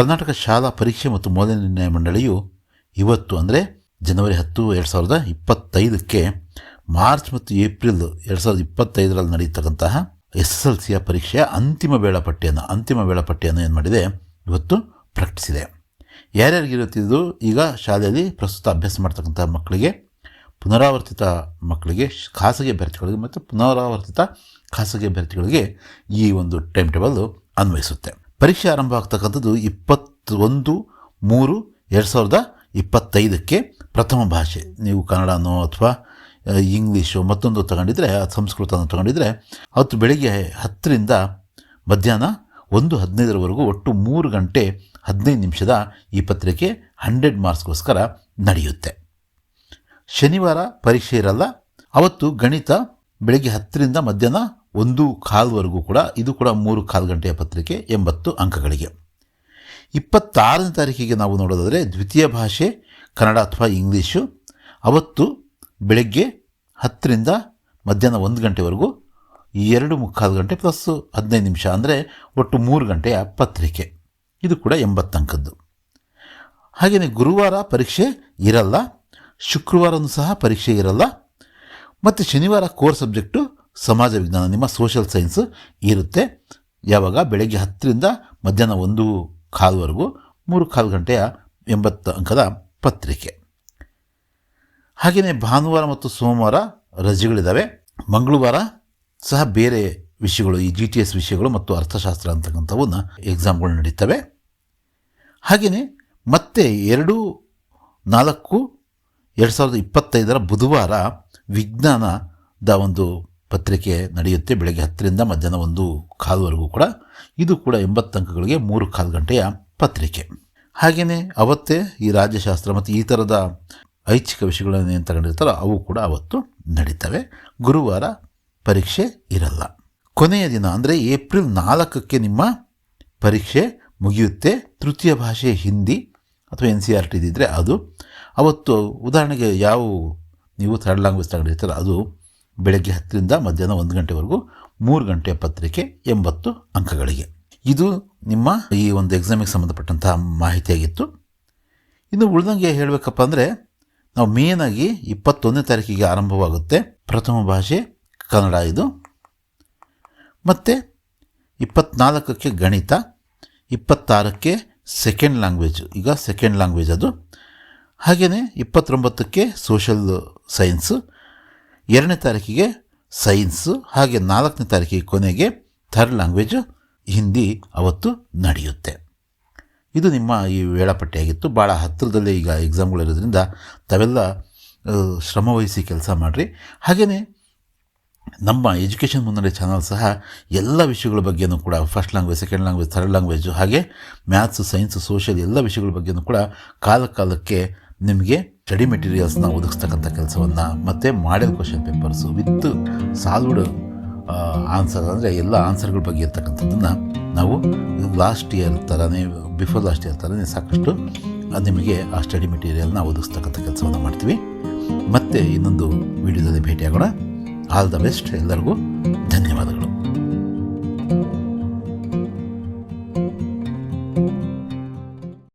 ಕರ್ನಾಟಕ ಶಾಲಾ ಪರೀಕ್ಷೆ ಮತ್ತು ಮೌಲ್ಯನಿರ್ಣಯ ಮಂಡಳಿಯು ಇವತ್ತು ಅಂದರೆ ಜನವರಿ ಹತ್ತು ಎರಡು ಸಾವಿರದ ಇಪ್ಪತ್ತೈದಕ್ಕೆ ಮಾರ್ಚ್ ಮತ್ತು ಏಪ್ರಿಲ್ ಎರಡು ಸಾವಿರದ ಇಪ್ಪತ್ತೈದರಲ್ಲಿ ನಡೆಯತಕ್ಕಂತಹ ಎಸ್ ಎಸ್ ಎಲ್ ಸಿಯ ಪರೀಕ್ಷೆಯ ಅಂತಿಮ ವೇಳಾಪಟ್ಟಿಯನ್ನು ಅಂತಿಮ ವೇಳಾಪಟ್ಟಿಯನ್ನು ಏನು ಮಾಡಿದೆ? ಇವತ್ತು ಪ್ರಕಟಿಸಿದೆ. ಯಾರ್ಯಾರಿಗಿರುತ್ತಿದ್ದು ಈಗ ಶಾಲೆಯಲ್ಲಿ ಪ್ರಸ್ತುತ ಅಭ್ಯಾಸ ಮಾಡ್ತಕ್ಕಂಥ ಮಕ್ಕಳಿಗೆ, ಪುನರಾವರ್ತಿತ ಮಕ್ಕಳಿಗೆ, ಖಾಸಗಿ ಅಭ್ಯರ್ಥಿಗಳಿಗೆ ಮತ್ತು ಪುನರಾವರ್ತಿತ ಖಾಸಗಿ ಅಭ್ಯರ್ಥಿಗಳಿಗೆ ಈ ಒಂದು ಟೈಮ್ ಟೇಬಲ್ಲು ಅನ್ವಯಿಸುತ್ತೆ. ಪರೀಕ್ಷೆ ಆರಂಭ ಆಗ್ತಕ್ಕಂಥದ್ದು ಇಪ್ಪತ್ತೊಂದು ಮೂರು ಎರಡು ಸಾವಿರದ ಇಪ್ಪತ್ತೈದಕ್ಕೆ ಪ್ರಥಮ ಭಾಷೆ. ನೀವು ಕನ್ನಡನೋ ಅಥವಾ ಇಂಗ್ಲೀಷು ಮತ್ತೊಂದು ತಗೊಂಡಿದ್ರೆ ಸಂಸ್ಕೃತನ ತಗೊಂಡಿದ್ರೆ ಅವತ್ತು ಬೆಳಿಗ್ಗೆ ಹತ್ತರಿಂದ ಮಧ್ಯಾಹ್ನ ಒಂದು ಹದಿನೈದರವರೆಗೂ ಒಟ್ಟು ಮೂರು ಗಂಟೆ ಹದಿನೈದು ನಿಮಿಷದ ಈ ಪತ್ರಿಕೆ ಹಂಡ್ರೆಡ್ ಮಾರ್ಕ್ಸ್ಗೋಸ್ಕರ ನಡೆಯುತ್ತೆ. ಶನಿವಾರ ಪರೀಕ್ಷೆ ಇರಲ್ಲ. ಅವತ್ತು ಗಣಿತ ಬೆಳಗ್ಗೆ ಹತ್ತರಿಂದ ಮಧ್ಯಾಹ್ನ ಒಂದು ಕಾಲ್ವರೆಗೂ ಕೂಡ, ಇದು ಕೂಡ ಮೂರು ಕಾಲು ಗಂಟೆಯ ಪತ್ರಿಕೆ ಎಂಬತ್ತು ಅಂಕಗಳಿಗೆ. ಇಪ್ಪತ್ತಾರನೇ ತಾರೀಕಿಗೆ ನಾವು ನೋಡೋದಾದರೆ ದ್ವಿತೀಯ ಭಾಷೆ, ಕನ್ನಡ ಅಥವಾ ಇಂಗ್ಲೀಷು. ಅವತ್ತು ಬೆಳಗ್ಗೆ ಹತ್ತರಿಂದ ಮಧ್ಯಾಹ್ನ ಒಂದು ಗಂಟೆವರೆಗೂ ಎರಡು ಮುಕ್ಕಾಲು ಗಂಟೆ ಪ್ಲಸ್ ಹದಿನೈದು ನಿಮಿಷ, ಅಂದರೆ ಒಟ್ಟು ಮೂರು ಗಂಟೆಯ ಪತ್ರಿಕೆ. ಇದು ಕೂಡ ಎಂಬತ್ತು ಅಂಕದ್ದು. ಹಾಗೆಯೇ ಗುರುವಾರ ಪರೀಕ್ಷೆ ಇರಲ್ಲ, ಶುಕ್ರವಾರನೂ ಸಹ ಪರೀಕ್ಷೆ ಇರಲ್ಲ, ಮತ್ತು ಶನಿವಾರ ಕೋರ್ ಸಬ್ಜೆಕ್ಟು ಸಮಾಜ ವಿಜ್ಞಾನ, ನಿಮ್ಮ ಸೋಷಿಯಲ್ ಸೈನ್ಸ್ ಇರುತ್ತೆ. ಯಾವಾಗ? ಬೆಳಗ್ಗೆ ಹತ್ತರಿಂದ ಮಧ್ಯಾಹ್ನ ಒಂದು ಕಾಲುವರೆಗೂ, ಮೂರು ಕಾಲು ಗಂಟೆಯ ಎಂಬತ್ತು ಅಂಕದ ಪತ್ರಿಕೆ. ಹಾಗೆಯೇ ಭಾನುವಾರ ಮತ್ತು ಸೋಮವಾರ ರಜೆಗಳಿದ್ದಾವೆ ಮಂಗಳವಾರ ಸಹ ಬೇರೆ ವಿಷಯಗಳು, ಈ ಜಿ ಟಿ ಎಸ್ ವಿಷಯಗಳು ಮತ್ತು ಅರ್ಥಶಾಸ್ತ್ರ ಅಂತಕ್ಕಂಥವನ್ನ ಎಕ್ಸಾಮ್ಗಳು ನಡೀತವೆ. ಹಾಗೆಯೇ ಮತ್ತೆ ಎರಡು, ನಾಲ್ಕು, ಎರಡು ಸಾವಿರದ ಇಪ್ಪತ್ತೈದರ ಬುಧವಾರ ವಿಜ್ಞಾನದ ಒಂದು ಪತ್ರಿಕೆ ನಡೆಯುತ್ತೆ. ಬೆಳಗ್ಗೆ ಹತ್ತರಿಂದ ಮಧ್ಯಾಹ್ನ ಒಂದು ಕಾಲುವರೆಗೂ ಕೂಡ. ಇದು ಕೂಡ ಎಂಬತ್ತು ಅಂಕಗಳಿಗೆ ಮೂರು ಕಾಲು ಗಂಟೆಯ ಪತ್ರಿಕೆ. ಹಾಗೆಯೇ ಅವತ್ತೇ ಈ ರಾಜ್ಯಶಾಸ್ತ್ರ ಮತ್ತು ಈ ಥರದ ಐಚ್ಛಿಕ ವಿಷಯಗಳನ್ನು ಏನು ತಗೊಂಡಿರ್ತಾರೋ ಅವು ಕೂಡ ಅವತ್ತು ನಡೀತವೆ. ಗುರುವಾರ ಪರೀಕ್ಷೆ ಇರಲ್ಲ. ಕೊನೆಯ ದಿನ ಅಂದರೆ ಏಪ್ರಿಲ್ ನಾಲ್ಕಕ್ಕೆ ನಿಮ್ಮ ಪರೀಕ್ಷೆ ಮುಗಿಯುತ್ತೆ. ತೃತೀಯ ಭಾಷೆ ಹಿಂದಿ ಅಥವಾ ಎನ್ ಸಿ ಆರ್ ಟಿ ಅದು. ಅವತ್ತು ಉದಾಹರಣೆಗೆ ಯಾವ ನೀವು ಥರ್ಡ್ ಲ್ಯಾಂಗ್ವೇಜ್ ತಗೊಂಡಿರ್ತಾರೋ ಅದು ಬೆಳಗ್ಗೆ ಹತ್ತರಿಂದ ಮಧ್ಯಾಹ್ನ ಒಂದು ಗಂಟೆವರೆಗೂ ಮೂರು ಗಂಟೆಯ ಪತ್ರಿಕೆ ಎಂಬತ್ತು ಅಂಕಗಳಿಗೆ. ಇದು ನಿಮ್ಮ ಈ ಒಂದು ಎಕ್ಸಾಮಿಗೆ ಸಂಬಂಧಪಟ್ಟಂತಹ ಮಾಹಿತಿಯಾಗಿತ್ತು. ಇನ್ನು ಉಳಿದಂಗೆ ಹೇಳಬೇಕಪ್ಪ ಅಂದರೆ, ನಾವು ಮೇನಾಗಿ ಇಪ್ಪತ್ತೊಂದನೇ ತಾರೀಕಿಗೆ ಆರಂಭವಾಗುತ್ತೆ. ಪ್ರಥಮ ಭಾಷೆ ಕನ್ನಡ ಇದು. ಮತ್ತು ಇಪ್ಪತ್ನಾಲ್ಕಕ್ಕೆ ಗಣಿತ, ಇಪ್ಪತ್ತಾರಕ್ಕೆ ಸೆಕೆಂಡ್ ಲ್ಯಾಂಗ್ವೇಜ್ ಈಗ ಸೆಕೆಂಡ್ ಲ್ಯಾಂಗ್ವೇಜ್ ಅದು. ಹಾಗೆಯೇ ಇಪ್ಪತ್ತೊಂಬತ್ತಕ್ಕೆ ಸೋಷಲ್ ಸೈನ್ಸು ಎರಡನೇ ತಾರೀಕಿಗೆ ಸೈನ್ಸು ಹಾಗೆ ನಾಲ್ಕನೇ ತಾರೀಕಿಗೆ ಕೊನೆಗೆ ಥರ್ಡ್ ಲ್ಯಾಂಗ್ವೇಜು ಹಿಂದಿ ಅವತ್ತು ನಡೆಯುತ್ತೆ. ಇದು ನಿಮ್ಮ ಈ ವೇಳಾಪಟ್ಟಿಯಾಗಿತ್ತು. ಭಾಳ ಹತ್ತಿರದಲ್ಲೇ ಈಗ ಎಕ್ಸಾಮ್ಗಳಿರೋದ್ರಿಂದ ತಾವೆಲ್ಲ ಶ್ರಮವಹಿಸಿ ಕೆಲಸ ಮಾಡಿರಿ. ಹಾಗೆಯೇ ನಮ್ಮ ಎಜುಕೇಷನ್ ಮುನ್ನಡೆ ಚಾನಲ್ ಸಹ ಎಲ್ಲ ವಿಷಯಗಳ ಬಗ್ಗೆಯೂ ಕೂಡ first language second language third language ಹಾಗೆ ಮ್ಯಾಥ್ಸು ಸೈನ್ಸು ಸೋಷಿಯಲ್ ಎಲ್ಲ ವಿಷಯಗಳ ಬಗ್ಗೆಯೂ ಕೂಡ ಕಾಲ ಕಾಲಕ್ಕೆ ನಿಮಗೆ ಸ್ಟಡಿ ಮೆಟೀರಿಯಲ್ಸ್ನ ಒದಗಿಸ್ತಕ್ಕಂಥ ಕೆಲಸವನ್ನು ಮತ್ತು model question papers with solved answer ಅಂದರೆ ಎಲ್ಲ ಆನ್ಸರ್ಗಳ ಬಗ್ಗೆ ಇರ್ತಕ್ಕಂಥದ್ದನ್ನು ನಾವು ಲಾಸ್ಟ್ ಇಯರ್ ಥರನೇ ಬಿಫೋರ್ ಲಾಸ್ಟ್ ಇಯರ್ ಥರನೇ ಸಾಕಷ್ಟು, ನಿಮಗೆ ಆ ಸ್ಟಡಿ ಮೆಟೀರಿಯಲ್ನ ಒದಗಿಸ್ತಕ್ಕಂಥ ಕೆಲಸವನ್ನು ಮಾಡ್ತೀವಿ. ಮತ್ತೆ ಇನ್ನೊಂದು ವಿಡಿಯೋದಲ್ಲಿ ಭೇಟಿಯಾಗೋಣ. ಆಲ್ ದ ಬೆಸ್ಟ್ ಎಲ್ಲರಿಗೂ ಧನ್ಯವಾದಗಳು.